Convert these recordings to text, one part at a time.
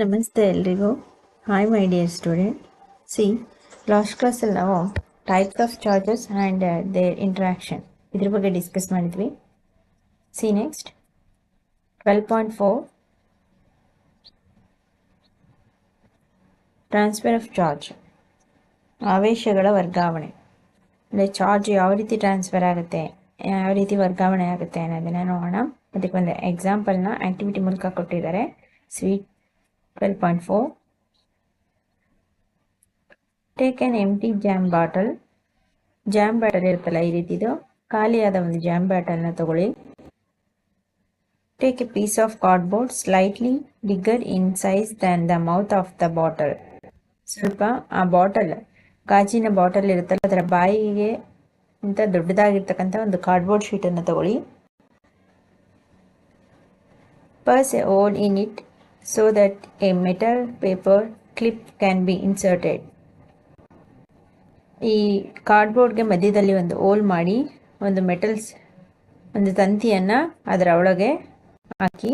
ನಮಸ್ತೆ ಎಲ್ರಿಗೂ. Hi my dear student see last ಕ್ಲಾಸಲ್ಲಿ ನಾವು types of charges and their interaction ಇದ್ರ ಬಗ್ಗೆ ಡಿಸ್ಕಸ್ ಮಾಡಿದ್ವಿ. See next twelve point four transfer of charge ಆವೇಶಗಳ ವರ್ಗಾವಣೆ. ಅಂದರೆ ಚಾರ್ಜ್ ಯಾವ ರೀತಿ ಟ್ರಾನ್ಸ್ಫರ್ ಆಗುತ್ತೆ, ಯಾವ ರೀತಿ ವರ್ಗಾವಣೆ ಆಗುತ್ತೆ ಅನ್ನೋದನ್ನ ನೋಡೋಣ. ಅದಕ್ಕೆ ಒಂದು ಎಕ್ಸಾಂಪಲ್ನ ಆ್ಯಕ್ಟಿವಿಟಿ ಮೂಲಕ ಕೊಟ್ಟಿದ್ದಾರೆ. Sweet twelve point four take an empty jam bottle jam bottle ಇರುತ್ತಲ್ಲ ಈ ರೀತಿದು ಖಾಲಿಯಾದ ಒಂದು ಜಾಮ್ ಬಾಟಲ್ನ ತಗೊಳ್ಳಿ. Take a piece of cardboard slightly bigger in size than the mouth of the bottle ಸ್ವಲ್ಪ ಆ ಬಾಟಲ್ ಗಾಜಿನ ಬಾಟಲ್ ಇರುತ್ತಲ್ಲ, ಅದರ ಬಾಯಿಗೆ ಇಂಥ ದೊಡ್ಡದಾಗಿರ್ತಕ್ಕಂಥ ಒಂದು ಕಾರ್ಡ್ಬೋರ್ಡ್ ಶೀಟನ್ನು ತಗೊಳ್ಳಿ. Pierce a hole in it so that a metal paper clip can be inserted. ಈ ಕಾರ್ಡ್ಬೋರ್ಡ್ಗೆ ಮಧ್ಯದಲ್ಲಿ ಒಂದು ಓಲ್ ಮಾಡಿ ಒಂದು ಮೆಟಲ್ಸ್ ಒಂದು ತಂತಿಯನ್ನು ಅದರ ಒಳಗೆ ಹಾಕಿ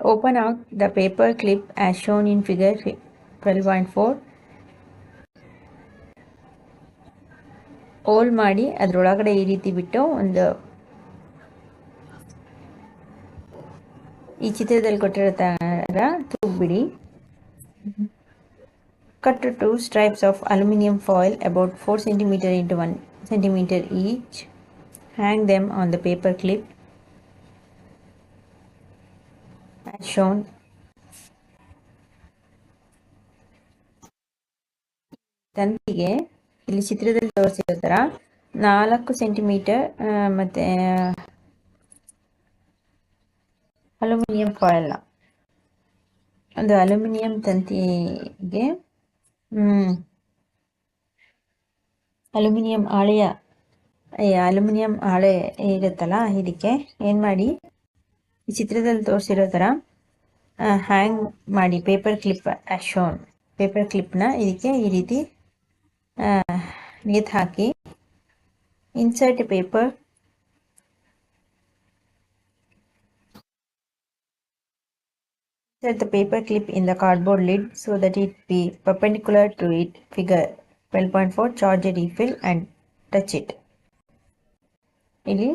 open up the paper clip as shown in figure twelve point four hold ಮಾಡಿ ಅದರೊಳಗಡೆ ಈ ರೀತಿ ಬಿಟ್ಟು ಒಂದು ಈ ಚಿತ್ರದಲ್ಲಿ ಕೊಟ್ಟಿರೋ ಥರ ತೂಗ್ಬಿಡಿ. Cut two strips of aluminium foil about four centimetre into one centimetre each hang them on the paper clip shown ತಂತಿಗೆ ಇಲ್ಲಿ ಚಿತ್ರದಲ್ಲಿ ತೋರಿಸಿರೋ ಥರ ನಾಲ್ಕು ಸೆಂಟಿಮೀಟರ್ ಮತ್ತು, ಅಲ್ಯೂಮಿನಿಯಂ ಫಾಯಿಲ್ನ ಒಂದು ಅಲ್ಯೂಮಿನಿಯಂ ತಂತಿಗೆ ಅಲ್ಯೂಮಿನಿಯಂ ಹಾಳೆಯ ಅಲ್ಯೂಮಿನಿಯಂ ಹಾಳೆ ಇರುತ್ತಲ್ಲ ಇದಕ್ಕೆ, ಏನು ಮಾಡಿ, ಈ ಚಿತ್ರದಲ್ಲಿ ತೋರಿಸಿರೋ ಥರ ಹ್ಯಾಂಗ್ ಮಾಡಿ ಪೇಪರ್ ಕ್ಲಿಪ್ ಶೋನ್ ಪೇಪರ್ ಕ್ಲಿಪ್ನ ಇದಕ್ಕೆ ಈ ರೀತಿ ನೇತು ಹಾಕಿ inside paper inside the paper clip in the cardboard lid so that it be perpendicular to it figure twelve point four charged refill and touch it ಇಲ್ಲಿ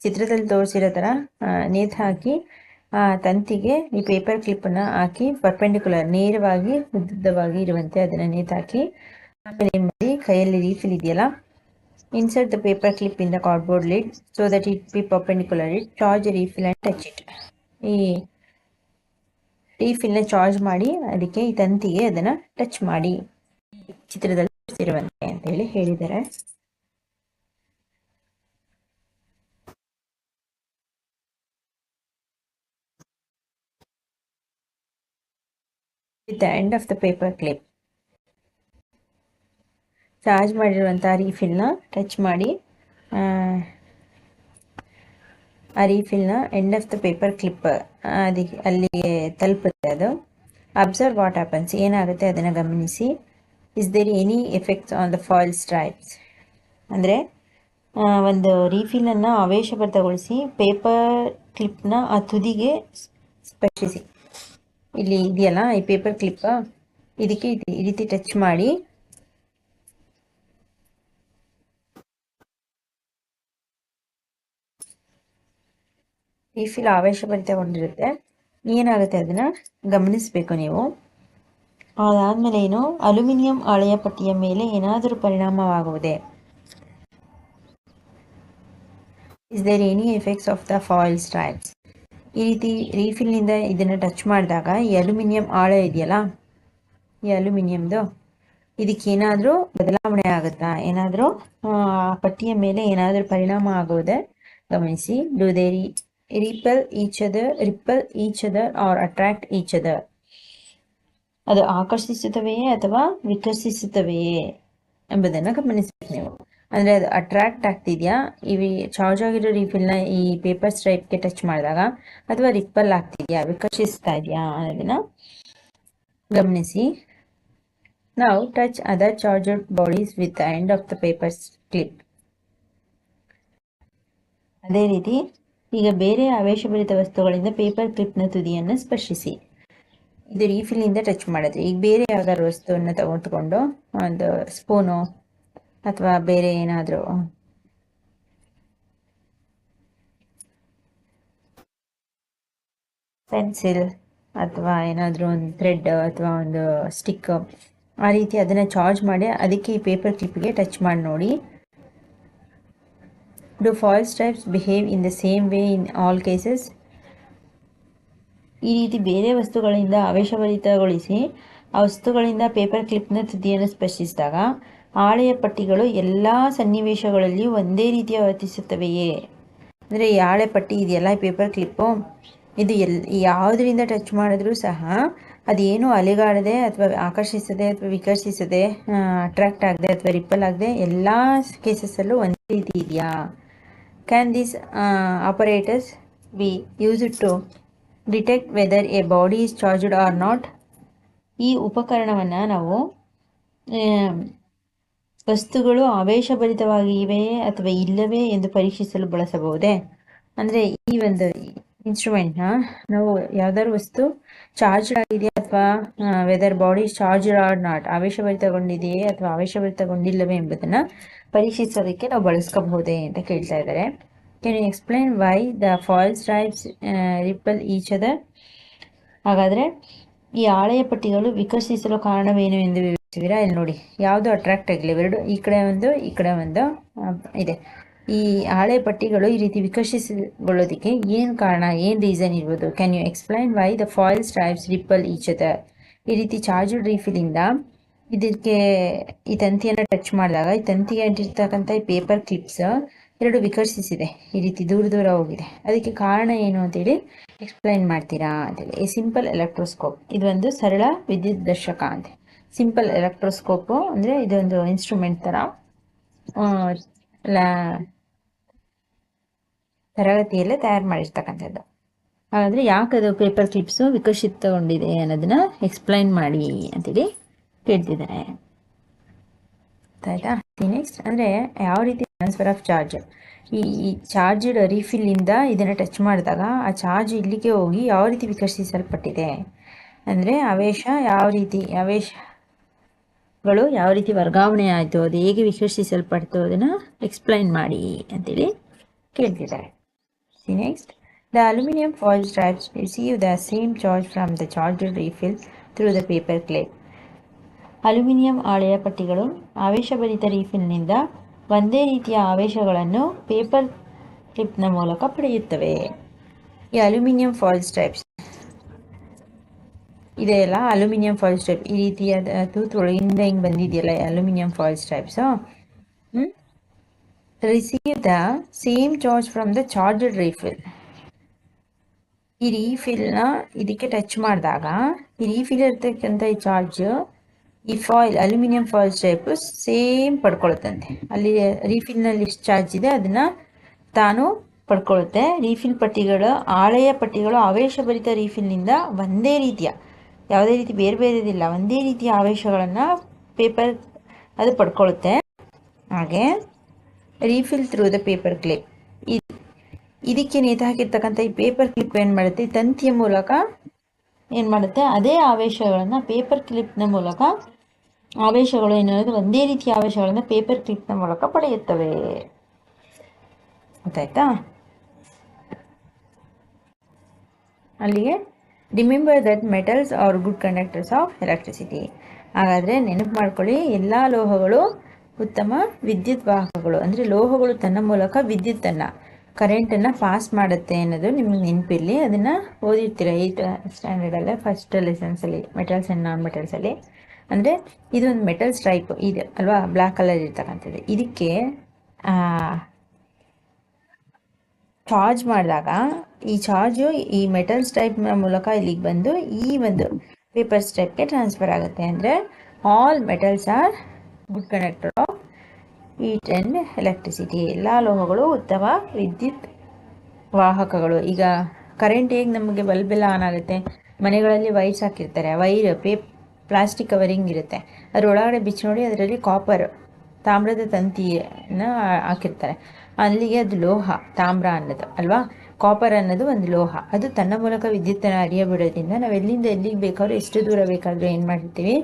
ಚಿತ್ರದಲ್ಲಿ ತೋರಿಸಿರೋ ತರ ನೇತು ಹಾಕಿ ತಂತಿಗೆ ಈ ಪೇಪರ್ ಕ್ಲಿಪ್ ಅನ್ನು ಹಾಕಿ ಪರ್ಪೆಂಕ್ಯುಲರ್ ನೇರವಾಗಿ, ಉದ್ದುದ್ದವಾಗಿ ಇರುವಂತೆ ಅದನ್ನ ನೇತು ಹಾಕಿ ಕೈಯಲ್ಲಿ ರೀಫಿಲ್ ಇದೆಯಲ್ಲ? Insert the paper clip in the cardboard lid so that it be perpendicular it charge refill and touch it ಈ ರೀಫಿಲ್ನ ಚಾರ್ಜ್ ಮಾಡಿ, ಅದಕ್ಕೆ ಈ ತಂತಿಗೆ ಅದನ್ನು ಟಚ್ ಮಾಡಿ. ಚಿತ್ರದಲ್ಲಿ ತೋರಿಸಿರುವಂತೆ ಅಂತ ಹೇಳಿ ಹೇಳಿದ್ದಾರೆ. The end of the paper clip charge ಮಾಡಿರುವಂಥ ರೀಫಿಲ್ನ ಟಚ್ ಮಾಡಿ, ಆ ರೀಫಿಲ್ನ end of the paper clip ಅದಕ್ಕೆ ಅಲ್ಲಿಗೆ ತಲುಪುತ್ತೆ ಅದು. ಅಬ್ಸರ್ವ್ ವಾಟ್ ಹ್ಯಾಪನ್ಸ್ ಏನಾಗುತ್ತೆ ಅದನ್ನು ಗಮನಿಸಿ. Is there any effects on the foil stripes ಅಂದರೆ ಒಂದು ರೀಫಿಲನ್ನು ಆವೇಶಭರಿತಗೊಳಿಸಿ ಪೇಪರ್ ಕ್ಲಿಪ್ನ ಆ ತುದಿಗೆ ಸ್ಪರ್ಶಿಸಿ. ಇಲ್ಲಿ ಇದೆಯಲ್ಲ, ಈ ಪೇಪರ್ ಕ್ಲಿಪ್ ಇದಕ್ಕೆ ಈ ರೀತಿ ಟಚ್ ಮಾಡಿ. ರೀಫಿಲ್ ಆವೇಶಭರಿತಗೊಂಡಿರುತ್ತೆ ಏನಾಗುತ್ತೆ ಅದನ್ನು ಗಮನಿಸಬೇಕು ನೀವು. ಅದಾದಮೇಲೆ ಏನು? ಅಲ್ಯೂಮಿನಿಯಂ ಹಾಳೆಯ ಪಟ್ಟಿಯ ಮೇಲೆ ಏನಾದರೂ ಪರಿಣಾಮವಾಗುವುದೇ? Is there any effects of the foil stripes ಈ ರೀತಿ ರೀಫಿಲ್ನಿಂದ ಇದನ್ನು ಟಚ್ ಮಾಡಿದಾಗ ಈ ಅಲ್ಯೂಮಿನಿಯಂ ಹಾಳೆ ಇದೆಯಲ್ಲ? ಈ ಅಲ್ಯೂಮಿನಿಯಮ್ದು ಇದಕ್ಕೇನಾದರೂ ಬದಲಾವಣೆ ಆಗುತ್ತಾ? ಏನಾದರೂ ಪಟ್ಟಿಯ ಮೇಲೆ ಏನಾದರೂ ಪರಿಣಾಮ ಆಗುವುದೇ? ಗಮನಿಸಿ. Do they repel each other repel each other or attract each other ಅದು ಆಕರ್ಷಿಸುತ್ತವೆಯೇ ಅಥವಾ ವಿಕರ್ಷಿಸುತ್ತವೆಯೇ ಎಂಬುದನ್ನು ಗಮನಿಸಬೇಕು ನೀವು. ಅಂದರೆ ಅದು ಅಟ್ರಾಕ್ಟ್ ಆಗ್ತಿದೆಯಾ? ಇವಿ ಚಾರ್ಜ್ ಆಗಿರೋ ರೀಫಿಲ್ನ ಈ ಪೇಪರ್ ಸ್ಟ್ರೈಪ್ಗೆ ಟಚ್ ಮಾಡಿದಾಗ ಅಥವಾ ರಿಪ್ಪಲ್ ಆಗ್ತಿದೆಯಾ, ವಿಕರ್ಷಿಸ್ತಾ ಇದೆಯಾ ಅನ್ನೋದನ್ನು ಗಮನಿಸಿ. ನಾವು touch other charged bodies with the end of the paper clip ಅದೇ ರೀತಿ ಈಗ ಬೇರೆ ಆವೇಶಭರಿತ ವಸ್ತುಗಳಿಂದ ಪೇಪರ್ ಕ್ಲಿಪ್ನ ತುದಿಯನ್ನು ಸ್ಪರ್ಶಿಸಿ. ಇದು ರೀಫಿಲಿಂದ ಟಚ್ ಮಾಡಿದ್ರೆ ಈಗ ಬೇರೆ ಯಾವ್ದಾದ್ರು ವಸ್ತುವನ್ನು ತಗೊಂಡ್ಕೊಂಡು ಒಂದು ಸ್ಪೂನು ಅಥವಾ ಬೇರೆ ಏನಾದರೂ ಪೆನ್ಸಿಲ್ ಅಥವಾ ಏನಾದರೂ ಒಂದು ಥ್ರೆಡ್ ಅಥವಾ ಒಂದು ಸ್ಟಿಕ್ ಆ ರೀತಿ ಅದನ್ನು ಚಾರ್ಜ್ ಮಾಡಿ ಅದಕ್ಕೆ ಈ ಪೇಪರ್ ಕ್ಲಿಪ್ಗೆ ಟಚ್ ಮಾಡಿ ನೋಡಿ. Do foil stripes behave in the same way in all cases? ಈ ರೀತಿ ಬೇರೆ ವಸ್ತುಗಳಿಂದ ಅವೇಶಭರಿತಗೊಳಿಸಿ ಆ ವಸ್ತುಗಳಿಂದ ಪೇಪರ್ ಕ್ಲಿಪ್ನ ತುದಿಯನ್ನು ಸ್ಪರ್ಶಿಸಿದಾಗ ಹಾಳೆಯ ಪಟ್ಟಿಗಳು ಎಲ್ಲ ಸನ್ನಿವೇಶಗಳಲ್ಲಿ ಒಂದೇ ರೀತಿಯ ವರ್ತಿಸುತ್ತವೆಯೇ? ಅಂದರೆ ಈ ಹಾಳೆ ಪಟ್ಟಿ ಇದೆಯಲ್ಲ ಪೇಪರ್ ಕ್ಲಿಪ್ಪು ಇದು ಎಲ್, ಯಾವುದರಿಂದ ಟಚ್ ಮಾಡಿದ್ರೂ ಸಹ ಅದೇನು ಅಲೆಗಾಡದೆ ಅಥವಾ ಆಕರ್ಷಿಸದೆ ಅಥವಾ ವಿಕರ್ಷಿಸದೆ ಅಟ್ರ್ಯಾಕ್ಟ್ ಆಗದೆ ಅಥವಾ ರಿಪ್ಪಲ್ ಆಗದೆ ಎಲ್ಲ ಕೇಸಸ್ಸಲ್ಲೂ ಒಂದೇ ರೀತಿ ಇದೆಯಾ? Can uh, operators be used to detect whether a body is charged or not ಈ ಉಪಕರಣವನ್ನು ನಾವು ವಸ್ತುಗಳು ಆವೇಶಭರಿತವಾಗಿವೆಯೇ ಅಥವಾ ಇಲ್ಲವೇ ಎಂದು ಪರೀಕ್ಷಿಸಲು ಬಳಸಬಹುದೇ? ಅಂದರೆ ಈ ಒಂದು ಇನ್ಸ್ಟ್ರೂಮೆಂಟ್ನ ನಾವು ಯಾವ್ದಾದ್ರು ವಸ್ತು ಚಾರ್ಜ್ಡ್ ಆಗಿದೆಯಾ ಅಥವಾ whether body charge or not ಆವೇಶಭರಿತಗೊಂಡಿದೆಯೇ ಅಥವಾ ಆವೇಶಭರಿತಗೊಂಡಿಲ್ಲವೇ ಎಂಬುದನ್ನು ಪರೀಕ್ಷಿಸೋದಕ್ಕೆ ನಾವು ಬಳಸ್ಕೋಬಹುದೇ ಅಂತ ಕೇಳ್ತಾ ಇದ್ದಾರೆ. Can you explain why the false stripes repel each other ಹಾಗಾದರೆ ಈ ಹಾಳೆಯ ಪಟ್ಟಿಗಳು ವಿಕಸಿಸಲು ಕಾರಣವೇನು ಎಂದು ವಿವರಿಸಿದ್ದೀರಾ ಇಲ್ಲಿ ನೋಡಿ, ಯಾವುದು ಅಟ್ರಾಕ್ಟ್ ಆಗಲಿ ಎರಡು ಈ ಕಡೆ ಒಂದು, ಈ ಕಡೆ ಒಂದು ಇದೆ. ಈ ಹಾಳೆ ಪಟ್ಟಿಗಳು ಈ ರೀತಿ ವಿಕಸಿಸಿಕೊಳ್ಳೋದಕ್ಕೆ ಏನು ಕಾರಣ, ಏನು ರೀಸನ್ ಇರ್ಬೋದು? Can you explain why the foil stripes repel each other ಈ ರೀತಿ ಚಾರ್ಜ್ ರೀಫಿಲಿಂದ ಇದಕ್ಕೆ ಈ ತಂತಿಯನ್ನು ಟಚ್ ಮಾಡಿದಾಗ ಈ ತಂತಿಗೆ ಅಂಟಿರ್ತಕ್ಕಂಥ ಈ ಪೇಪರ್ ಕ್ಲಿಪ್ಸ್ ಎರಡು ವಿಕರ್ಷಿಸಿದೆ ಈ ರೀತಿ ದೂರ ದೂರ ಹೋಗಿದೆ. ಅದಕ್ಕೆ ಕಾರಣ ಏನು ಅಂತೇಳಿ ಎಕ್ಸ್ಪ್ಲೈನ್ ಮಾಡ್ತೀರಾ ಅಂತೇಳಿ. ಈ ಸಿಂಪಲ್ ಎಲೆಕ್ಟ್ರೋಸ್ಕೋಪ್ ಇದೊಂದು ಸರಳ ವಿದ್ಯುತ್ ದರ್ಶಕ ಅಂತ. ಸಿಂಪಲ್ ಎಲೆಕ್ಟ್ರೋಸ್ಕೋಪು ಅಂದರೆ ಇದೊಂದು ಇನ್ಸ್ಟ್ರೂಮೆಂಟ್ ಥರ ತರಗತಿಯಲ್ಲೇ ತಯಾರು ಮಾಡಿರ್ತಕ್ಕಂಥದ್ದು. ಹಾಗಾದರೆ ಯಾಕದು ಪೇಪರ್ ಕ್ಲಿಪ್ಸು ವಿಕಸಿತಗೊಂಡಿದೆ ಅನ್ನೋದನ್ನ ಎಕ್ಸ್ಪ್ಲೈನ್ ಮಾಡಿ ಅಂತೇಳಿ ಕೇಳ್ತಿದ್ದಾರೆ. ಆಯ್ತಾ? ನೆಕ್ಸ್ಟ್ ಅಂದರೆ ಯಾವ ರೀತಿ ಟ್ರಾನ್ಸ್ಫರ್ ಆಫ್ ಚಾರ್ಜ್ ಈ ಚಾರ್ಜ್ಡ್ ರೀಫಿಲ್ಲಿಂದ ಇದನ್ನು ಟಚ್ ಮಾಡಿದಾಗ ಆ ಚಾರ್ಜ್ ಇಲ್ಲಿಗೆ ಹೋಗಿ ಯಾವ ರೀತಿ ವಿಕಸಿಸಲ್ಪಟ್ಟಿದೆ? ಅಂದರೆ ಆವೇಶ ಯಾವ ರೀತಿ, ಆವೇಶಗಳು ಯಾವ ರೀತಿ ವರ್ಗಾವಣೆ ಆಯಿತು, ಅದು ಹೇಗೆ ವಿಕಸಿಸಲ್ಪಡ್ತು ಅದನ್ನು ಎಕ್ಸ್ಪ್ಲೈನ್ ಮಾಡಿ ಅಂತೇಳಿ ಕೇಳ್ತಿದ್ದಾರೆ. See next the aluminium foil straps receive the same charge from the charged refill through the paper clip aluminium ಹಾಳೆಯ ಪಟ್ಟಿಗಳು ಆವೇಶಭರಿತ ರೀಫಿಲ್ನಿಂದ ಒಂದೇ ರೀತಿಯ ಆವೇಶಗಳನ್ನು ಪೇಪರ್ ಕ್ಲಿಪ್ನ ಮೂಲಕ ಪಡೆಯುತ್ತವೆ. ಈ ಅಲ್ಯೂಮಿನಿಯಂ ಫಾಯಿಲ್ ಸ್ಟ್ರೈಪ್ಸ್ ಇದೆಯಲ್ಲ ಅಲ್ಯೂಮಿನಿಯಂ ಫಾಯಿಲ್ ಸ್ಟ್ರೈಪ್ ಈ ರೀತಿಯಾದ ತೂತೊಳಗಿಂದ ಹಿಂಗೆ ಬಂದಿದೆಯಲ್ಲ aluminium foil stripes? Receive the same charge from the charged refill ಈ ರೀಫಿಲ್ನ ಇದಕ್ಕೆ ಟಚ್ ಮಾಡಿದಾಗ ಈ ರೀಫಿಲ್ ಇರ್ತಕ್ಕಂಥ ಈ ಚಾರ್ಜ್ ಈ foil aluminium foil type same ಪಡ್ಕೊಳ್ಳುತ್ತಂತೆ ಅಲ್ಲಿ ರೀಫಿಲ್ನಲ್ಲಿ ಎಷ್ಟು ಚಾರ್ಜ್ ಇದೆ ಅದನ್ನು ತಾನು ಪಡ್ಕೊಳ್ಳುತ್ತೆ ರೀಫಿಲ್ ಪಟ್ಟಿಗಳು ಹಾಳೆಯ ಪಟ್ಟಿಗಳು, ಆವೇಶಭರಿತ ರೀಫಿಲ್ನಿಂದ ಒಂದೇ ರೀತಿಯ, ಯಾವುದೇ ರೀತಿ ಬೇರೆ ಬೇರೆದಿಲ್ಲ, ಒಂದೇ ರೀತಿಯ ಆವೇಶಗಳನ್ನು ಪೇಪರ್ ಅದು ಪಡ್ಕೊಳ್ಳುತ್ತೆ ಹಾಗೆ refill through the paper clip ಇದಕ್ಕೆ ನೇತು ಈ ಪೇಪರ್ ಕ್ಲಿಪ್ ಏನು ಮಾಡುತ್ತೆ? ತಂತಿಯ ಮೂಲಕ ಏನು ಮಾಡುತ್ತೆ? ಅದೇ ಆವೇಶಗಳನ್ನು ಪೇಪರ್ ಕ್ಲಿಪ್ನ ಮೂಲಕ ಆವೇಶಗಳು ಏನಾದರೂ ಒಂದೇ ರೀತಿಯ ಆವೇಶಗಳನ್ನು ಪೇಪರ್ ಕ್ಲಿಪ್ನ ಮೂಲಕ ಪಡೆಯುತ್ತವೆ. ಗೊತ್ತಾಯ್ತಾ? ಅಲ್ಲಿಗೆ remember that metals are good conductors of electricity ಹಾಗಾದರೆ ನೆನಪು ಮಾಡ್ಕೊಳ್ಳಿ, ಎಲ್ಲ ಲೋಹಗಳು ಉತ್ತಮ ವಿದ್ಯುತ್ ವಾಹಕಗಳು, ಅಂದರೆ ಲೋಹಗಳು ತನ್ನ ಮೂಲಕ ವಿದ್ಯುತ್ತನ್ನು ಕರೆಂಟನ್ನು ಪಾಸ್ ಮಾಡುತ್ತೆ ಅನ್ನೋದು ನಿಮಗೆ ನೆನಪಿರಲಿ. ಅದನ್ನು ಓದಿರ್ತೀರ ಏಯ್ಟ್ ಸ್ಟ್ಯಾಂಡರ್ಡಲ್ಲೇ ಫಸ್ಟ್ ಲೆಸನ್ಸಲ್ಲಿ ಮೆಟಲ್ಸ್ ಆ್ಯಂಡ್ ನಾನ್ ಮೆಟಲ್ಸಲ್ಲಿ ಅಂದರೆ ಇದೊಂದು ಮೆಟಲ್ ಸ್ಟ್ರೈಪ್ ಇದೆ, ಅಲ್ವಾ? ಬ್ಲ್ಯಾಕ್ ಕಲರ್ ಇರ್ತಕ್ಕಂಥದ್ದು. ಇದಕ್ಕೆ ಚಾರ್ಜ್ ಮಾಡಿದಾಗ, ಈ ಚಾರ್ಜು ಈ ಮೆಟಲ್ ಸ್ಟ್ರೈಪ್ನ ಮೂಲಕ ಇಲ್ಲಿಗೆ ಬಂದು ಈ ಒಂದು ಪೇಪರ್ ಸ್ಟ್ರೈಪ್ಗೆ ಟ್ರಾನ್ಸ್ಫರ್ ಆಗುತ್ತೆ. ಅಂದರೆ all metals are good connector of heat and electricity ಎಲ್ಲ ಲೋಹಗಳು ಉತ್ತಮ ವಿದ್ಯುತ್ ವಾಹಕಗಳು. ಈಗ ಕರೆಂಟ್ ಹೇಗೆ ನಮಗೆ ಬಲ್ಬೆಲ್ಲ ಆನ್ ಆಗುತ್ತೆ? ಮನೆಗಳಲ್ಲಿ ವೈರ್ಸ್ ಹಾಕಿರ್ತಾರೆ. ವೈರ್ ಪೇಪ್ ಪ್ಲಾಸ್ಟಿಕ್ ಕವರಿಂಗ್ ಇರುತ್ತೆ. ಅದರೊಳಗಡೆ ಬಿಚ್ಚಿ ನೋಡಿ, ಅದರಲ್ಲಿ ಕಾಪರ್ ತಾಮ್ರದ ತಂತಿಯನ್ನು ಹಾಕಿರ್ತಾರೆ. ಅಲ್ಲಿಗೆ ಅದು ಲೋಹ, ತಾಮ್ರ ಅನ್ನೋದು, ಅಲ್ವಾ? ಕಾಪರ್ ಅನ್ನೋದು ಒಂದು ಲೋಹ. ಅದು ತನ್ನ ಮೂಲಕ ವಿದ್ಯುತ್ತನ್ನು ಹರಿಯ ಬಿಡೋದ್ರಿಂದ ನಾವು ಎಲ್ಲಿಂದ ಎಲ್ಲಿಗೆ ಬೇಕಾದ್ರೂ ಎಷ್ಟು ದೂರ ಬೇಕಾದರೂ ಏನು ಮಾಡ್ತೀವಿ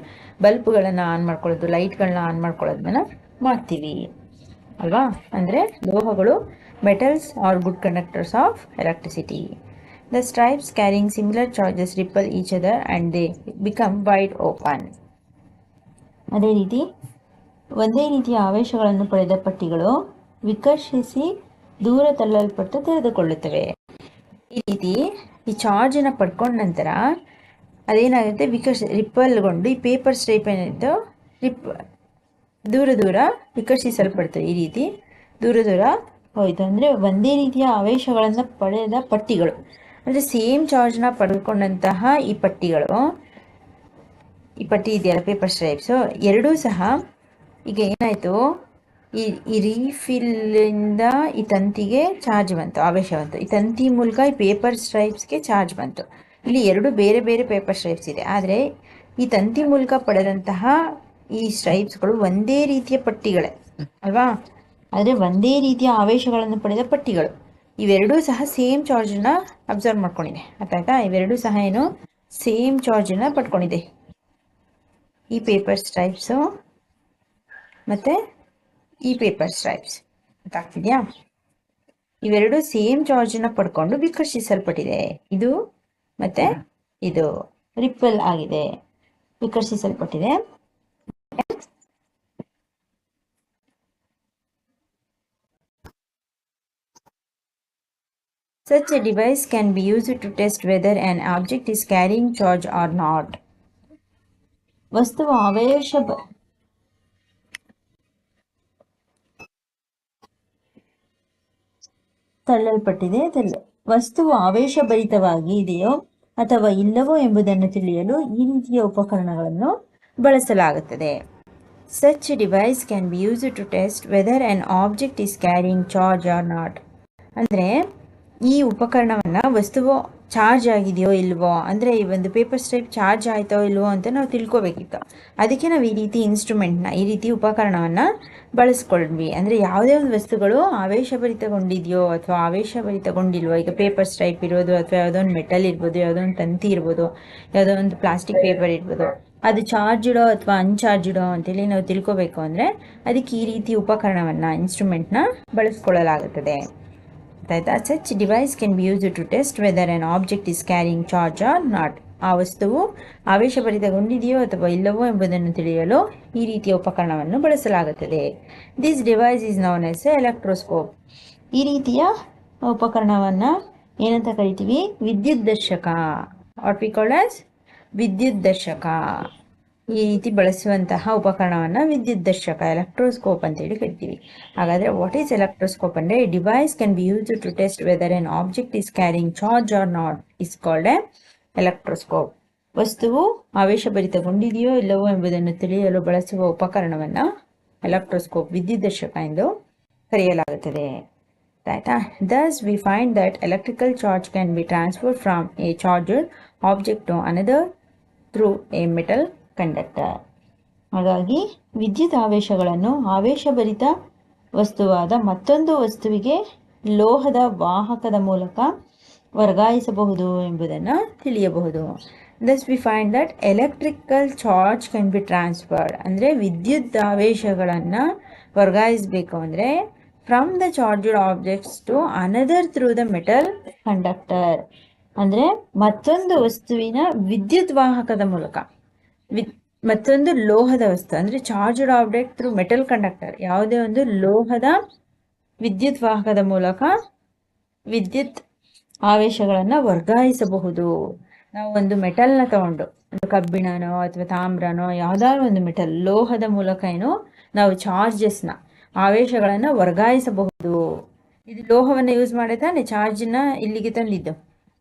ಬಲ್ಬ್ಗಳನ್ನು ಆನ್ ಮಾಡ್ಕೊಳ್ಳೋದು ಲೈಟ್ಗಳನ್ನ ಆನ್ ಮಾಡ್ಕೊಳ್ಳೋದನ್ನ ಮಾಡ್ತೀವಿ. ಅಲ್ವಾ? ಅಂದರೆ ಲೋಹಗಳು metals are good conductors of electricity the stripes carrying similar charges repel each other and they become wide open. ಅದೇ ರೀತಿ, ಒಂದೇ ರೀತಿಯ ಆವೇಶಗಳನ್ನು ಪಡೆದ ಪಟ್ಟಿಗಳು ವಿಕರ್ಷಿಸಿ ದೂರ ತಳ್ಳಲ್ಪಟ್ಟು ತೆರೆದುಕೊಳ್ಳುತ್ತವೆ. ಈ ರೀತಿ ಈ ಚಾರ್ಜನ್ನು ಪಡ್ಕೊಂಡ ನಂತರ ಅದೇನಾಗುತ್ತೆ? ವಿಕರ್ಷ, ರಿಪ್ಪಲ್ಗೊಂಡು ಈ ಪೇಪರ್ ಸ್ಟ್ರೈಪ್ ಏನಿತ್ತು ರಿಪ್, ದೂರ ದೂರ ವಿಕರ್ಷಿಸಲ್ಪಡ್ತವೆ ಈ ರೀತಿ ದೂರ ದೂರ ಹೋಯಿತು. ಅಂದರೆ ಒಂದೇ ರೀತಿಯ ಆವೇಶಗಳನ್ನು ಪಡೆದ ಪಟ್ಟಿಗಳು. ಅಂದರೆ ಸೇಮ್ ಚಾರ್ಜ್ನ ಪಡ್ಕೊಂಡಂತಹ ಈ ಪಟ್ಟಿಗಳು. ಈ ಪಟ್ಟಿ ಇದೆಯಲ್ಲ ಪೇಪರ್ ಸ್ಟ್ರೈಪ್ಸು ಎರಡೂ ಸಹ ಈಗ ಏನಾಯಿತು? ಈ ಈ ರೀಫಿಲ್ಲಿಂದ ಈ ತಂತಿಗೆ ಚಾರ್ಜ್ ಬಂತು, ಆವೇಶ ಬಂತು. ಈ ತಂತಿ ಮೂಲಕ ಈ ಪೇಪರ್ ಸ್ಟ್ರೈಪ್ಸ್ಗೆ ಚಾರ್ಜ್ ಬಂತು. ಇಲ್ಲಿ ಎರಡು ಬೇರೆ ಬೇರೆ ಪೇಪರ್ ಸ್ಟ್ರೈಪ್ಸ್ ಇದೆ. ಆದರೆ ಈ ತಂತಿ ಮೂಲಕ ಪಡೆದಂತಹ ಈ ಸ್ಟ್ರೈಪ್ಸ್ಗಳು ಒಂದೇ ರೀತಿಯ ಪಟ್ಟಿಗಳೇ, ಅಲ್ವಾ? ಆದರೆ ಒಂದೇ ರೀತಿಯ ಆವೇಶಗಳನ್ನು ಪಡೆದ ಪಟ್ಟಿಗಳು. ಇವೆರಡೂ ಸಹ ಸೇಮ್ ಚಾರ್ಜನ್ನ ಅಬ್ಸರ್ವ್ ಮಾಡ್ಕೊಂಡಿದೆ ಅರ್ಥ ಆಯ್ತಾ ಇವೆರಡೂ ಸಹ ಏನು ಸೇಮ್ ಚಾರ್ಜನ್ನ ಪಡ್ಕೊಂಡಿದೆ. ಈ ಪೇಪರ್ ಸ್ಟ್ರೈಪ್ಸು ಮತ್ತು ಈ ಪೇಪರ್ ಸ್ಟ್ರೈಪ್ಸ್ ಗೊತ್ತಾಗ್ತಿದೆಯಾ? ಇವೆರಡು ಸೇಮ್ ಚಾರ್ಜನ್ನ ಪಡ್ಕೊಂಡು ವಿಕರ್ಷಿಸಲ್ಪಟ್ಟಿದೆ. ಇದು ಮತ್ತೆ ಇದು ರಿಪ್ಪಲ್ ಆಗಿದೆ. ವಿಕರ್ಷಿಸಲ್ಪಟ್ಟಿದೆ. Such a device can be used to test whether an object is carrying charge or not. ವಸ್ತುವು ಆವೇಶ ತಳ್ಳಲ್ಪಟ್ಟಿದೆ. ತಳ್ಳ ವಸ್ತುವು ಆವೇಶಭರಿತವಾಗಿ ಇದೆಯೋ ಅಥವಾ ಇಲ್ಲವೋ ಎಂಬುದನ್ನು ತಿಳಿಯಲು ಈ ರೀತಿಯ ಉಪಕರಣಗಳನ್ನು ಬಳಸಲಾಗುತ್ತದೆ. Such device can be use to test whether an object is carrying charge or not ಅಂದರೆ ಈ ಉಪಕರಣವನ್ನು ವಸ್ತುವು ಚಾರ್ಜ್ ಆಗಿದೆಯೋ ಇಲ್ವೋ, ಅಂದರೆ ಈ ಒಂದು ಪೇಪರ್ ಸ್ಟ್ರೈಪ್ ಚಾರ್ಜ್ ಆಯ್ತೋ ಇಲ್ವೋ ಅಂತ ನಾವು ತಿಳ್ಕೊಬೇಕಿತ್ತು. ಅದಕ್ಕೆ ನಾವು ಈ ರೀತಿ ಇನ್ಸ್ಟ್ರೂಮೆಂಟ್ನ ಈ ರೀತಿ ಉಪಕರಣವನ್ನು ಬಳಸ್ಕೊಂಡ್ವಿ ಅಂದರೆ ಯಾವುದೇ ಒಂದು ವಸ್ತುಗಳು ಆವೇಶಭರಿತಗೊಂಡಿದೆಯೋ ಅಥವಾ ಆವೇಶಭರಿತಗೊಂಡಿಲ್ವೋ, ಈಗ ಪೇಪರ್ ಸ್ಟ್ರೈಪ್ ಇರ್ಬೋದು ಅಥವಾ ಯಾವುದೋ ಒಂದು ಮೆಟಲ್ ಇರ್ಬೋದು, ಯಾವುದೋ ಒಂದು ತಂತಿ ಇರ್ಬೋದು, ಯಾವುದೋ ಒಂದು ಪ್ಲಾಸ್ಟಿಕ್ ಪೇಪರ್ ಇರ್ಬೋದು, ಅದು ಚಾರ್ಜ್ ಇಡೋ ಅಥವಾ ಅನ್ಚಾರ್ಜ್ ಇಡೋ ಅಂತೇಳಿ ನಾವು ತಿಳ್ಕೊಬೇಕು ಅಂದರೆ ಅದಕ್ಕೆ ಈ ರೀತಿ ಉಪಕರಣವನ್ನು ಇನ್ಸ್ಟ್ರೂಮೆಂಟ್ನ ಬಳಸ್ಕೊಳ್ಳಲಾಗುತ್ತದೆ ಆಯ್ತಾ such device can be use to test whether an object is carrying charge or not ಆ ವಸ್ತುವು ಆವೇಶಭರಿತಗೊಂಡಿದೆಯೋ ಅಥವಾ ಇಲ್ಲವೋ ಎಂಬುದನ್ನು ತಿಳಿಯಲು ಈ ರೀತಿಯ ಉಪಕರಣವನ್ನು ಬಳಸಲಾಗುತ್ತದೆ. This device is known as electroscope ಈ ರೀತಿಯ ಉಪಕರಣವನ್ನು ಏನಂತ ಕರಿತೀವಿ? ವಿದ್ಯುತ್ ದರ್ಶಕ. ವಾಟ್ ವಿ ಕಾಲ್ ಆಸ್ ವಿದ್ಯುತ್ ದರ್ಶಕ. ಈ ರೀತಿ ಬಳಸುವಂತಹ ಉಪಕರಣವನ್ನು ವಿದ್ಯುತ್ ದರ್ಶಕ, ಎಲೆಕ್ಟ್ರೋಸ್ಕೋಪ್ ಅಂತೇಳಿ ಕರಿತೀವಿ. ಹಾಗಾದರೆ ವಾಟ್ ಈಸ್ ಎಲೆಕ್ಟ್ರೋಸ್ಕೋಪ್ ಅಂದರೆ device can be use to test whether an object is carrying charge or not is called a electroscope ವಸ್ತುವು ಆವೇಶಭರಿತಗೊಂಡಿದೆಯೋ ಇಲ್ಲವೋ ಎಂಬುದನ್ನು ತಿಳಿಯಲು ಬಳಸುವ ಉಪಕರಣವನ್ನು ಎಲೆಕ್ಟ್ರೋಸ್ಕೋಪ್ ವಿದ್ಯುತ್ ದರ್ಶಕ ಎಂದು ಕರೆಯಲಾಗುತ್ತದೆ. ಆಯ್ತಾ? Thus we find that electrical charge can be transfer from a charged object to another through a metal conductor. ಹಾಗಾಗಿ ವಿದ್ಯುತ್ ಆವೇಶಗಳನ್ನು ಆವೇಶಭರಿತ ವಸ್ತುವಾದ ಮತ್ತೊಂದು ವಸ್ತುವಿಗೆ ಲೋಹದ ವಾಹಕದ ಮೂಲಕ ವರ್ಗಾಯಿಸಬಹುದು ಎಂಬುದನ್ನು ತಿಳಿಯಬಹುದು. Thus we find that electrical charge can be transferred ಅಂದರೆ ವಿದ್ಯುತ್ ಆವೇಶಗಳನ್ನು ವರ್ಗಾಯಿಸಬೇಕು ಅಂದರೆ from the charged objects to another through the metal conductor ಅಂದರೆ ಮತ್ತೊಂದು ವಸ್ತುವಿನ ವಿದ್ಯುತ್ ವಾಹಕದ ಮೂಲಕ. ವಿದ್ ಮತ್ತೊಂದು ಲೋಹದ ವಸ್ತು. ಅಂದರೆ charged object through metal conductor ಯಾವುದೇ ಒಂದು ಲೋಹದ ವಿದ್ಯುತ್ ವಾಹಕದ ಮೂಲಕ ವಿದ್ಯುತ್ ಆವೇಶಗಳನ್ನು ವರ್ಗಾಯಿಸಬಹುದು. ನಾವು ಒಂದು ಮೆಟಲ್ನ ತಗೊಂಡು ಕಬ್ಬಿಣನೋ ಅಥವಾ ತಾಮ್ರನೋ ಯಾವುದಾದ್ರು ಒಂದು ಮೆಟಲ್ ಲೋಹದ ಮೂಲಕ ಏನು, ನಾವು ಚಾರ್ಜಸ್ನ ಆವೇಶಗಳನ್ನು ವರ್ಗಾಯಿಸಬಹುದು. ಇದು ಲೋಹವನ್ನು ಯೂಸ್ ಮಾಡಿದ ತಾನೆ ಇಲ್ಲಿಗೆ ತಂದಿದ್ದು.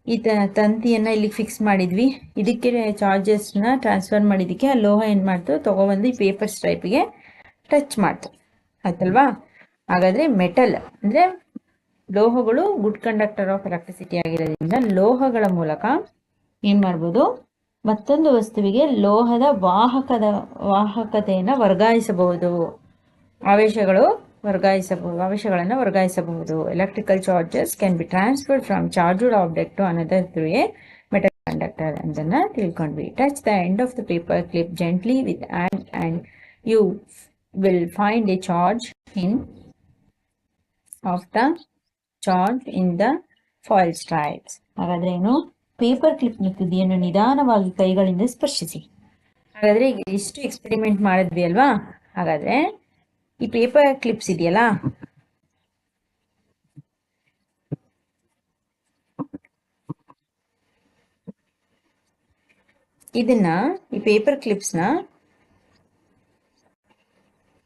ಈ ತ, ತಂತಿಯನ್ನು ಇಲ್ಲಿ ಫಿಕ್ಸ್ ಮಾಡಿದ್ವಿ. ಇದಕ್ಕೆ ಚಾರ್ಜಸ್ನ ಟ್ರಾನ್ಸ್ಫರ್ ಮಾಡಿದ್ದಕ್ಕೆ ಆ ಲೋಹ ಏನು ಮಾಡ್ತು? ತೊಗೊಬಂದು ಈ ಪೇಪರ್ ಸ್ಟ್ರೈಪಿಗೆ ಟಚ್ ಮಾಡ್ತು. ಆಯ್ತಲ್ವಾ? ಹಾಗಾದರೆ ಮೆಟಲ್ ಅಂದರೆ ಲೋಹಗಳು ಗುಡ್ ಕಂಡಕ್ಟರ್ ಆಫ್ ಎಲೆಕ್ಟ್ರಿಸಿಟಿ ಆಗಿರೋದ್ರಿಂದ ಲೋಹಗಳ ಮೂಲಕ ಏನು ಮಾಡ್ಬೋದು? ಮತ್ತೊಂದು ವಸ್ತುವಿಗೆ ಲೋಹದ ವಾಹಕದ, ವಾಹಕತೆಯನ್ನು ವರ್ಗಾಯಿಸಬಹುದು. ಆವೇಶಗಳು ವರ್ಗಾಯಿಸಬಹುದು ಅವಶ್ಯಗಳನ್ನು ವರ್ಗಾಯಿಸಬಹುದು. Electrical charges can be transferred from charged object to another through a metal conductor ಅಂತನ್ನ ತಿಳ್ಕೊಂಡ್ವಿ. Touch the end of the paper clip gently with and and you will find a charge in of the charge in the foil stripes ಹಾಗಾದ್ರೆ ಏನು? Paper clip ತುದಿಯನ್ನು ನಿಧಾನವಾಗಿ ಕೈಗಳಿಂದ ಸ್ಪರ್ಶಿಸಿ. ಹಾಗಾದ್ರೆ ಈಗ ಇಷ್ಟು experiment ಮಾಡಿದ್ವಿ ಅಲ್ವಾ? ಹಾಗಾದ್ರೆ ಈ ಪೇಪರ್ ಕ್ಲಿಪ್ಸ್ ಇದೆಯಲ್ಲ? ಇದನ್ನ, ಈ ಪೇಪರ್ ಕ್ಲಿಪ್ಸ್ನ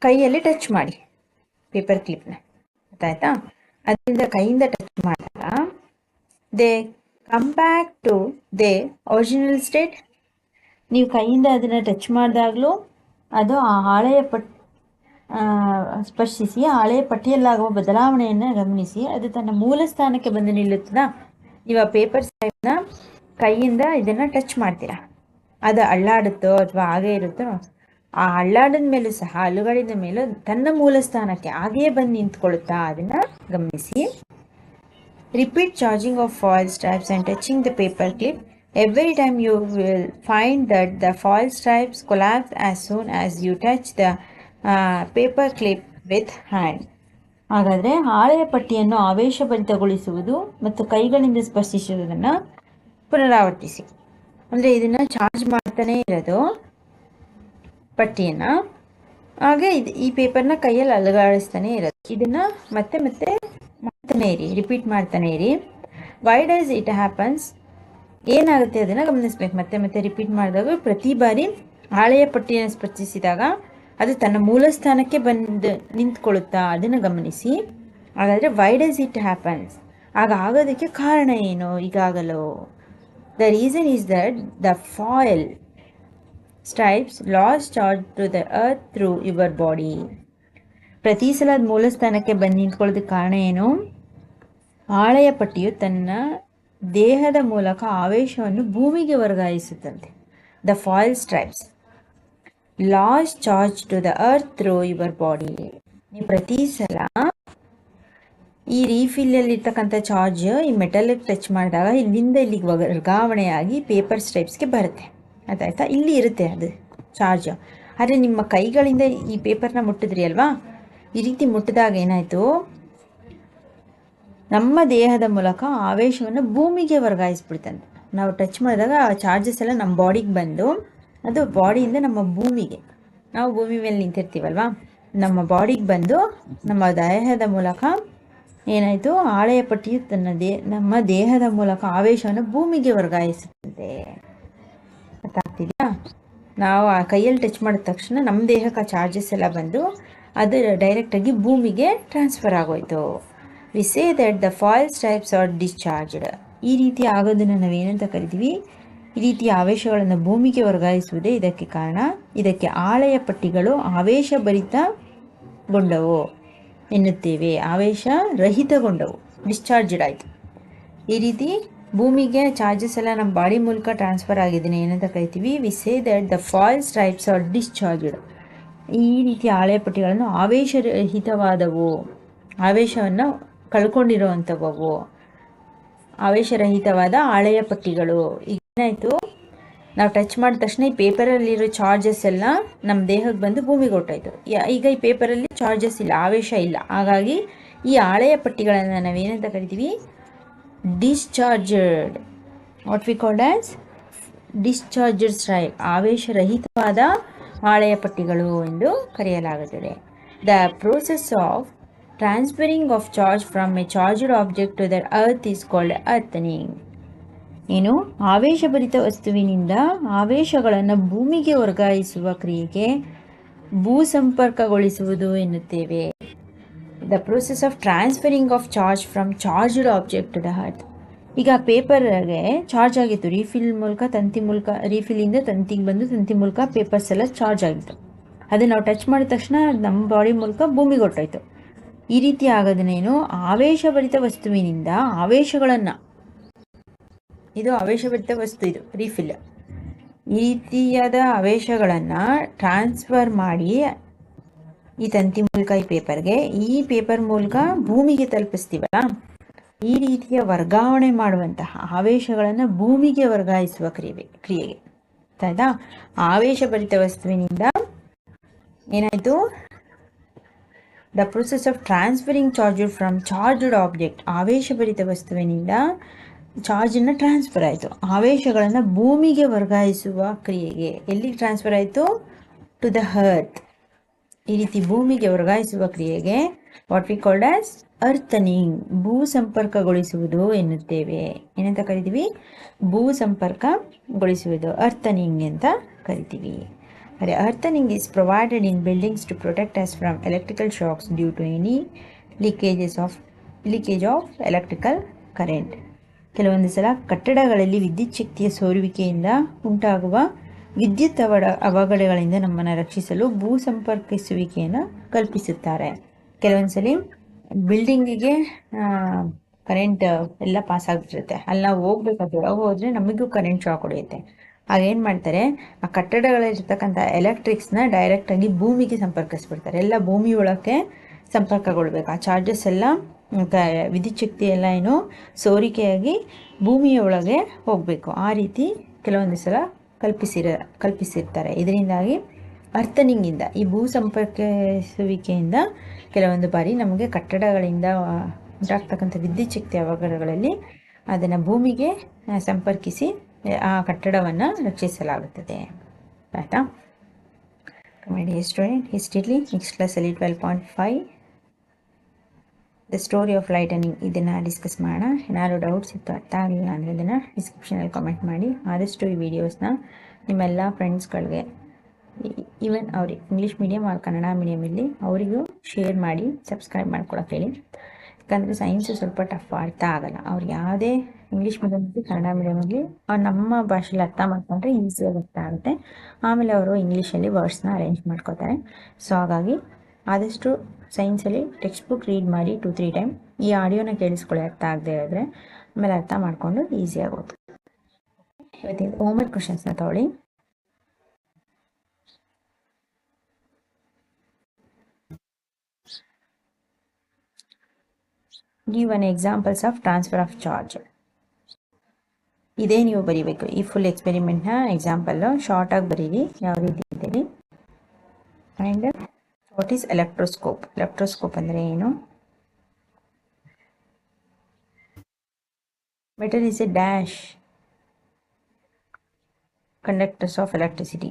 ಕೈಯಲ್ಲಿ ಟಚ್ ಮಾಡಿ ಪೇಪರ್ ಕ್ಲಿಪ್ನ ಗೊತ್ತಾಯ್ತಾ? ಅದರಿಂದ ಕೈಯಿಂದ ಟಚ್ ಮಾಡಿದಾಗ they come back to the original state ನೀವು ಕೈಯಿಂದ ಅದನ್ನು ಟಚ್ ಮಾಡಿದಾಗಲೂ, ಅದು ಆ ಹಾಳೆಯ ಪಟ್ ಸ್ಪರ್ಶಿಸಿ ಹಳೆ ಹಳೆಯ ಪಟ್ಟಿಯಲ್ಲಾಗುವ ಬದಲಾವಣೆಯನ್ನು ಗಮನಿಸಿ, ಅದು ತನ್ನ ಮೂಲ ಸ್ಥಾನಕ್ಕೆ ಬಂದು ನಿಲ್ಲುತ್ತದಾ? ನೀವು ಆ ಪೇಪರ್ ಸೈಡ್ನ ಕೈಯಿಂದ ಇದನ್ನು ಟಚ್ ಮಾಡ್ತೀರಾ? ಅದು ಅಳ್ಳಾಡುತ್ತೋ ಅಥವಾ ಹಾಗೇ ಇರುತ್ತೋ? ಆ ಅಳ್ಳಾಡದ ಮೇಲೆ ಸಹ, ಅಲುಗಾಡಿದ ಮೇಲೂ ತನ್ನ ಮೂಲ ಸ್ಥಾನಕ್ಕೆ ಹಾಗೆಯೇ ಬಂದು ನಿಂತ್ಕೊಳ್ಳುತ್ತಾ ಅದನ್ನು ಗಮನಿಸಿ. Repeat charging of foil stripes and touching the paper clip every time you will find that the foil stripes collapse as soon as you touch the uh, clip with hand. ಹಾಗಾದರೆ ಹಾಳೆಯ ಪಟ್ಟಿಯನ್ನು ಆವೇಶಭರಿತಗೊಳಿಸುವುದು ಮತ್ತು ಕೈಗಳಿಂದ ಸ್ಪರ್ಶಿಸುವುದನ್ನು ಪುನರಾವರ್ತಿಸಿ. ಅಂದರೆ ಇದನ್ನು ಚಾರ್ಜ್ ಮಾಡ್ತಾನೇ ಇರೋದು ಪಟ್ಟಿಯನ್ನು. ಹಾಗೆ ಇದು ಈ ಪೇಪರ್ನ ಕೈಯಲ್ಲಿ ಅಲುಗಾಡಿಸ್ತಾನೆ ಇರೋದು. ಇದನ್ನು ಮತ್ತೆ ಮತ್ತೆ ಮಾಡ್ತಾನೆ ಇರಿ ರಿಪೀಟ್ ಮಾಡ್ತಾನೆ ಇರಿ. ವೈ ಡಸ್ ಇಟ್ ಹ್ಯಾಪನ್ಸ್ ಏನಾಗುತ್ತೆ ಅದನ್ನು ಗಮನಿಸ್ಬೇಕು. ಮತ್ತೆ ಮತ್ತೆ ರಿಪೀಟ್ ಮಾಡಿದಾಗ ಪ್ರತಿ ಬಾರಿ ಹಾಳೆಯ ಪಟ್ಟಿಯನ್ನು ಸ್ಪರ್ಶಿಸಿದಾಗ ಅದು ತನ್ನ ಮೂಲ ಸ್ಥಾನಕ್ಕೆ ಬಂದು ನಿಂತ್ಕೊಳ್ಳುತ್ತಾ ಅದನ್ನು ಗಮನಿಸಿ. ಹಾಗಾದರೆ ವೈ ಡಸ್ ಇಟ್ ಹ್ಯಾಪನ್ಸ್ ಆಗ ಆಗೋದಕ್ಕೆ ಕಾರಣ ಏನು ಈಗಾಗಲೋ? The reason is that the foil stripes lose charge to the earth through your body ಪ್ರತಿ ಸಲ ಅದು ಮೂಲ ಸ್ಥಾನಕ್ಕೆ ಬಂದು ನಿಂತ್ಕೊಳ್ಳೋದಕ್ಕೆ ಕಾರಣ ಏನು? ಹಾಳೆಯ ಪಟ್ಟಿಯು ತನ್ನ ದೇಹದ ಮೂಲಕ ಆವೇಶವನ್ನು ಭೂಮಿಗೆ ವರ್ಗಾಯಿಸುತ್ತಂತೆ. The foil stripes lose charge to the earth through your body ನೀವು ಪ್ರತಿ ಸಲ ಈ ರೀಫಿಲಲ್ಲಿರ್ತಕ್ಕಂಥ ಚಾರ್ಜ್ ಈ ಮೆಟಲಿಗೆ ಟಚ್ ಮಾಡಿದಾಗ ಇಲ್ಲಿಂದ ಇಲ್ಲಿಗೆ ವರ್ಗಾವಣೆಯಾಗಿ ಪೇಪರ್ ಸ್ಟ್ರೈಪ್ಸ್ಗೆ ಬರುತ್ತೆ. ಅದಾಯ್ತಾ? ಇಲ್ಲಿ ಇರುತ್ತೆ ಅದು ಚಾರ್ಜ್ ಆದರೆ ನಿಮ್ಮ ಕೈಗಳಿಂದ ಈ ಪೇಪರ್ನ ಮುಟ್ಟಿದ್ರಿ ಅಲ್ವಾ? ಈ ರೀತಿ ಮುಟ್ಟಿದಾಗ ಏನಾಯಿತು? ನಮ್ಮ ದೇಹದ ಮೂಲಕ ಆವೇಶವನ್ನು ಭೂಮಿಗೆ ವರ್ಗಾಯಿಸ್ಬಿಡ್ತಂತೆ. ನಾವು ಟಚ್ ಮಾಡಿದಾಗ ಆ ಚಾರ್ಜಸ್ ಎಲ್ಲ ನಮ್ಮ ಬಾಡಿಗೆ ಬಂದು ಅದು ಬಾಡಿಯಿಂದ ನಮ್ಮ ಭೂಮಿಗೆ. ನಾವು ಭೂಮಿ ಮೇಲೆ ನಿಂತಿರ್ತೀವಲ್ವಾ? ನಮ್ಮ ಬಾಡಿಗೆ ಬಂದು ನಮ್ಮ ದೇಹದ ಮೂಲಕ ಏನಾಯಿತು? ಆಳೆಯ ಪಟ್ಟಿಯು ತನ್ನ ದೇ, ನಮ್ಮ ದೇಹದ ಮೂಲಕ ಆವೇಶವನ್ನು ಭೂಮಿಗೆ ವರ್ಗಾಯಿಸುತ್ತದೆ. ಗೊತ್ತಾಗ್ತಿದೆಯಾ? ನಾವು ಆ ಕೈಯಲ್ಲಿ ಟಚ್ ಮಾಡಿದ ತಕ್ಷಣ ನಮ್ಮ ದೇಹಕ್ಕೆ ಚಾರ್ಜಸ್ ಎಲ್ಲ ಬಂದು ಅದು ಡೈರೆಕ್ಟಾಗಿ ಭೂಮಿಗೆ ಟ್ರಾನ್ಸ್ಫರ್ ಆಗೋಯ್ತು. We say that the foil stripes are discharged ಈ ರೀತಿ ಆಗೋದನ್ನು ನಾವೇನಂತ ಕರಿತೀವಿ? ಈ ರೀತಿಯ ಆವೇಶಗಳನ್ನು ಭೂಮಿಗೆ ವರ್ಗಾಯಿಸುವುದೇ ಇದಕ್ಕೆ ಕಾರಣ. ಇದಕ್ಕೆ ಆಳೆಯ ಪಟ್ಟಿಗಳು ಆವೇಶಭರಿತಗೊಂಡವು ಎನ್ನುತ್ತೇವೆ. ಆವೇಶ ರಹಿತಗೊಂಡವು ಡಿಸ್ಚಾರ್ಜ್ಡ್ ಆಯಿತು. ಈ ರೀತಿ ಭೂಮಿಗೆ ಚಾರ್ಜಸ್ ಎಲ್ಲ ನಮ್ಮ ಬಾಡಿ ಮೂಲಕ ಟ್ರಾನ್ಸ್ಫರ್ ಆಗಿದ್ದೀನಿ ಏನಂತ ಕರಿತೀವಿ. We say that the foil stripes are discharged ಈ ರೀತಿಯ ಆಳೆಯ ಪಟ್ಟಿಗಳನ್ನು ಆವೇಶರಹಿತವಾದವು. ಆವೇಶವನ್ನು ಕಳ್ಕೊಂಡಿರುವಂಥವು ಆವೇಶರಹಿತವಾದ ಆಳೆಯ ಪಟ್ಟಿಗಳು. ಏನಾಯಿತು ನಾವು ಟಚ್ ಮಾಡಿದ ತಕ್ಷಣ ಈ ಪೇಪರಲ್ಲಿರೋ ಚಾರ್ಜಸ್ ಎಲ್ಲ ನಮ್ಮ ದೇಹಕ್ಕೆ ಬಂದು ಭೂಮಿಗೆ ಹೊಟ್ಟಾಯಿತು ಈಗ ಈ ಪೇಪರಲ್ಲಿ ಚಾರ್ಜಸ್ ಇಲ್ಲ, ಆವೇಶ ಇಲ್ಲ. ಹಾಗಾಗಿ ಈ ಹಳೆಯ ಪಟ್ಟಿಗಳನ್ನು ನಾವೇನಂತ ಕರಿತೀವಿ? Discharged what we called as discharged stripes ಆವೇಶರಹಿತವಾದ ಹಾಳೆಯ ಪಟ್ಟಿಗಳು ಎಂದು ಕರೆಯಲಾಗುತ್ತದೆ. The process of transferring of charge from a charged object to the earth is called earthing ಏನು ಆವೇಶಭರಿತ ವಸ್ತುವಿನಿಂದ ಆವೇಶಗಳನ್ನು ಭೂಮಿಗೆ ವರ್ಗಾಯಿಸುವ ಕ್ರಿಯೆಗೆ ಭೂಸಂಪರ್ಕಗೊಳಿಸುವುದು ಎನ್ನುತ್ತೇವೆ. The process of transferring of charge from charged object to the earth ಈಗ ಪೇಪರ್ಗೆ ಚಾರ್ಜ್ ಆಗಿತ್ತು. ರೀಫಿಲ್ ಮೂಲಕ, ತಂತಿ ಮೂಲಕ ರೀಫಿಲಿಂದ ತಂತಿಗೆ ಬಂದು ತಂತಿ ಮೂಲಕ ಪೇಪರ್ಸ್ ಎಲ್ಲ ಚಾರ್ಜ್ ಆಗಿತ್ತು. ಅದನ್ನು ನಾವು ಟಚ್ ಮಾಡಿದ ತಕ್ಷಣ ನಮ್ಮ ಬಾಡಿ ಮೂಲಕ ಭೂಮಿಗೆ ಹೊಟ್ಟೋಯ್ತು ಈ ರೀತಿ ಆಗೋದನ್ನೇನು ಆವೇಶಭರಿತ ವಸ್ತುವಿನಿಂದ ಆವೇಶಗಳನ್ನು ಇದು ಆವೇಶಭರಿತ ವಸ್ತು ಇದು ರೀಫಿಲ್ ಈ ರೀತಿಯಾದ ಆವೇಶಗಳನ್ನು ಟ್ರಾನ್ಸ್ಫರ್ ಮಾಡಿ ಈ ತಂತಿ ಮೂಲಕ, ಈ ಪೇಪರ್ಗೆ ಈ ಪೇಪರ್ ಮೂಲಕ ಭೂಮಿಗೆ ತಲುಪಿಸ್ತೀವಲ್ಲ? ಈ ರೀತಿಯ ವರ್ಗಾವಣೆ ಮಾಡುವಂತಹ ಆವೇಶಗಳನ್ನು ಭೂಮಿಗೆ ವರ್ಗಾಯಿಸುವ ಕ್ರಿಯೆ, ಕ್ರಿಯೆಗೆ. ಆಯ್ತಾ? ಆವೇಶಭರಿತ ವಸ್ತುವಿನಿಂದ ಏನಾಯಿತು? The process of transferring charge from charged object ಆವೇಶಭರಿತ ವಸ್ತುವಿನಿಂದ ಚಾರ್ಜನ್ನು ಟ್ರಾನ್ಸ್ಫರ್ ಆಯಿತು. ಆವೇಶಗಳನ್ನು ಭೂಮಿಗೆ ವರ್ಗಾಯಿಸುವ ಕ್ರಿಯೆಗೆ ಎಲ್ಲಿ ಟ್ರಾನ್ಸ್ಫರ್ ಆಯಿತು? ಟು ದ ಹರ್ತ್ ಈ ರೀತಿ ಭೂಮಿಗೆ ವರ್ಗಾಯಿಸುವ ಕ್ರಿಯೆಗೆ what we called as earthing ಭೂ ಸಂಪರ್ಕಗೊಳಿಸುವುದು ಎನ್ನುತ್ತೇವೆ. ಏನಂತ ಕರಿತೀವಿ? ಭೂ ಸಂಪರ್ಕಗೊಳಿಸುವುದು ಅರ್ಥನಿಂಗ್ ಅಂತ ಕರಿತೀವಿ. ಅದೇ earthing is provided in buildings to protect us from electrical shocks due to any leakages of leakage of electrical current ಕೆಲವೊಂದು ಸಲ ಕಟ್ಟಡಗಳಲ್ಲಿ ವಿದ್ಯುತ್ ಶಕ್ತಿಯ ಸೋರುವಿಕೆಯಿಂದ ಉಂಟಾಗುವ ವಿದ್ಯುತ್ ಅವಡ, ಅವಘಡಗಳಿಂದ ನಮ್ಮನ್ನು ರಕ್ಷಿಸಲು ಭೂ ಸಂಪರ್ಕಿಸುವಿಕೆಯನ್ನು ಕಲ್ಪಿಸುತ್ತಾರೆ. ಕೆಲವೊಂದು ಸಲ ಬಿಲ್ಡಿಂಗಿಗೆ ಕರೆಂಟ್ ಎಲ್ಲ ಪಾಸ್ ಆಗಿಬಿಟ್ಟಿರುತ್ತೆ. ಅಲ್ಲಿ ನಾವು ಹೋಗ್ಬೇಕಾದ್ರೆ ಹೋದರೆ ನಮಗೂ ಕರೆಂಟ್ ಶಾಕ್ ಹೊಡೆಯುತ್ತೆ. ಆಗ ಏನು ಮಾಡ್ತಾರೆ, ಆ ಕಟ್ಟಡಗಳಲ್ಲಿರ್ತಕ್ಕಂಥ ಎಲೆಕ್ಟ್ರಿಕ್ಸ್ನ ಡೈರೆಕ್ಟಾಗಿ ಭೂಮಿಗೆ ಸಂಪರ್ಕಿಸ್ಬಿಡ್ತಾರೆ. ಎಲ್ಲ ಭೂಮಿ ಒಳಕ್ಕೆ ಸಂಪರ್ಕಗೊಳ್ಬೇಕು. ಆ ಚಾರ್ಜಸ್ ಎಲ್ಲ ವಿದ್ಯುತ್ ಶಕ್ತಿ ಎಲ್ಲ ಏನು ಸೋರಿಕೆಯಾಗಿ ಭೂಮಿಯ ಒಳಗೆ ಹೋಗಬೇಕು. ಆ ರೀತಿ ಕೆಲವೊಂದು ಸಲ ಕಲ್ಪಿಸಿರ, ಕಲ್ಪಿಸಿರ್ತಾರೆ. ಇದರಿಂದಾಗಿ ಅರ್ಥನಿಂಗಿಂದ, ಈ ಭೂ ಸಂಪರ್ಕಿಸುವಿಕೆಯಿಂದ ಕೆಲವೊಂದು ಬಾರಿ ನಮಗೆ ಕಟ್ಟಡಗಳಿಂದ ಉಂಟಾಗ್ತಕ್ಕಂಥ ವಿದ್ಯುತ್ ಶಕ್ತಿ ಅವಘಡಗಳಲ್ಲಿ ಅದನ್ನು ಭೂಮಿಗೆ ಸಂಪರ್ಕಿಸಿ, ಆ ಕಟ್ಟಡವನ್ನು ರಕ್ಷಿಸಲಾಗುತ್ತದೆ. ಆಯಿತಾ? ಕಮೆಡಿ ಸ್ಟೂಡೆಂಟ್ ಹಿಸ್ಟ್ರಿಲಿ ನೆಕ್ಸ್ಟ್ ಕ್ಲಾಸಲ್ಲಿ twelve point five the story of lightning ಇದನ್ನು ಡಿಸ್ಕಸ್ ಮಾಡೋಣ. ಏನಾದರೂ ಡೌಟ್ಸ್ ಇತ್ತು ಅರ್ಥ ಆಗಲಿಲ್ಲ ಅಂದರೆ ಇದನ್ನು ಡಿಸ್ಕ್ರಿಪ್ಷನಲ್ಲಿ ಕಾಮೆಂಟ್ ಮಾಡಿ. ಆದಷ್ಟು ಈ ವಿಡಿಯೋಸ್ನ ನಿಮ್ಮೆಲ್ಲ ಫ್ರೆಂಡ್ಸ್ಗಳಿಗೆ ಈವನ್ ಅವ್ರಿಗೆ ಇಂಗ್ಲೀಷ್ ಮೀಡಿಯಮ್ ಅವ್ರು ಕನ್ನಡ ಮೀಡಿಯಮಲ್ಲಿ ಅವರಿಗೂ ಶೇರ್ ಮಾಡಿ ಸಬ್ಸ್ಕ್ರೈಬ್ ಮಾಡ್ಕೊಳಕ್ಕೆ ಹೇಳಿ. ಯಾಕಂದರೆ ಸೈನ್ಸು ಸ್ವಲ್ಪ ಟಫ್ ಅರ್ಥ ಆಗಲ್ಲ. ಅವ್ರು ಯಾವುದೇ ಇಂಗ್ಲೀಷ್ ಮೀಡಿಯಮಲ್ಲಿ ಕನ್ನಡ ಮೀಡಿಯಮಲ್ಲಿ ಅವ್ರು ನಮ್ಮ ಭಾಷೆಯಲ್ಲಿ ಅರ್ಥ ಮಾಡ್ಕೊಂಡ್ರೆ ಈಸಿಯಾಗಿ ಅರ್ಥ ಆಗುತ್ತೆ. ಆಮೇಲೆ ಅವರು ಇಂಗ್ಲೀಷಲ್ಲಿ ವರ್ಡ್ಸ್ನ ಅರೇಂಜ್ ಮಾಡ್ಕೋತಾರೆ. ಸೊ ಹಾಗಾಗಿ ಆದಷ್ಟು ಸೈನ್ಸಲ್ಲಿ ಟೆಕ್ಸ್ಟ್ ಬುಕ್ ರೀಡ್ ಮಾಡಿ ಟು ತ್ರೀ ಟೈಮ್ ಈ ಆಡಿಯೋನ ಕೇಳಿಸ್ಕೊಳ್ಳಿ ಅರ್ಥ ಆಗದೆ ಇದ್ದರೆ ಆಮೇಲೆ ಅರ್ಥ ಮಾಡಿಕೊಂಡು ಈಸಿಯಾಗಿ ಆಗೋದು ಇವತ್ತಿನ ಹೋಮ್ವರ್ಕ್ ಕ್ವಶನ್ಸ್ನ ತಗೊಳ್ಳಿ. Give an examples of transfer of charge ಇದೇ ನೀವು ಬರೀಬೇಕು. ಈ ಫುಲ್ ಎಕ್ಸ್ಪೆರಿಮೆಂಟ್ನ ಎಕ್ಸಾಂಪಲ್ಲು ಶಾರ್ಟಾಗಿ ಬರೀರಿ. ಯಾವ ರೀತಿ ಇದ್ದೀರಿ and what is electroscope electroscope ಅಂದರೆ ಏನು metal is a dash conductors of electricity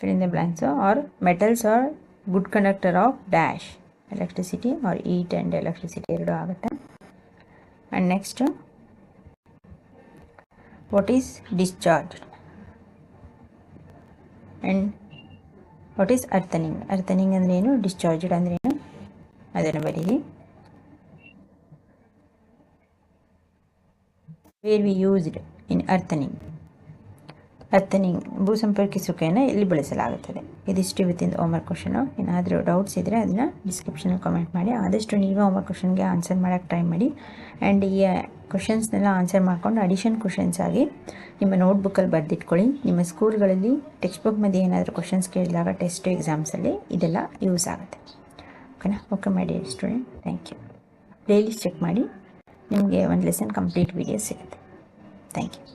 fill in the blanks or metals are good conductor of dash electricity or heat and electricity ಎರಡು ಆಗುತ್ತೆ and next what is discharge and what is earthing earthing ಅಂದ್ರೆ ಏನು? Discharged ಅಂದ್ರೆ ಏನು? ಅದನ್ನು ಬರೀರಿ. Where we used in earthing earthing ಭೂ ಸಂಪರ್ಕಿಸುವಿಕೆಯನ್ನು ಎಲ್ಲಿ ಬಳಸಲಾಗುತ್ತದೆ. ಇದಿಷ್ಟು ಇವತ್ತಿನ ಹೋಮ್ವರ್ಕ್ ಕ್ವಶನು ಏನಾದರೂ ಡೌಟ್ಸ್ ಇದ್ದರೆ ಅದನ್ನು ಡಿಸ್ಕ್ರಿಪ್ಷನಲ್ಲಿ ಕಾಮೆಂಟ್ ಮಾಡಿ. ಆದಷ್ಟು ನೀವೇ ಹೋಮ್ವರ್ಕ್ ಕ್ವಶನ್ಗೆ ಆನ್ಸರ್ ಮಾಡೋಕ್ಕೆ ಟ್ರೈ ಮಾಡಿ. ಆ್ಯಂಡ್ ಈ ಕ್ವಶನ್ಸ್ನೆಲ್ಲ ಆನ್ಸರ್ ಮಾಡ್ಕೊಂಡು ಅಡಿಷನ್ ಕ್ವಶನ್ಸ್ ಆಗಿ ನಿಮ್ಮ ನೋಟ್ಬುಕ್ಕಲ್ಲಿ ಬರೆದಿಟ್ಕೊಳ್ಳಿ. ನಿಮ್ಮ ಸ್ಕೂಲ್ಗಳಲ್ಲಿ ಟೆಕ್ಸ್ಟ್ ಬುಕ್ ಮಧ್ಯೆ ಏನಾದರೂ ಕ್ವಶನ್ಸ್ ಕೇಳಿದಾಗ ಟೆಸ್ಟ್ ಎಕ್ಸಾಮ್ಸಲ್ಲಿ ಇದೆಲ್ಲ ಯೂಸ್ ಆಗುತ್ತೆ. ಓಕೆನಾ ಓಕೆ ಮಾಡಿ student thank you playlist check ಮಾಡಿ. ನಿಮಗೆ ಒಂದು ಲೆಸನ್ ಕಂಪ್ಲೀಟ್ ವೀಡಿಯೋ ಸಿಗುತ್ತೆ. Thank you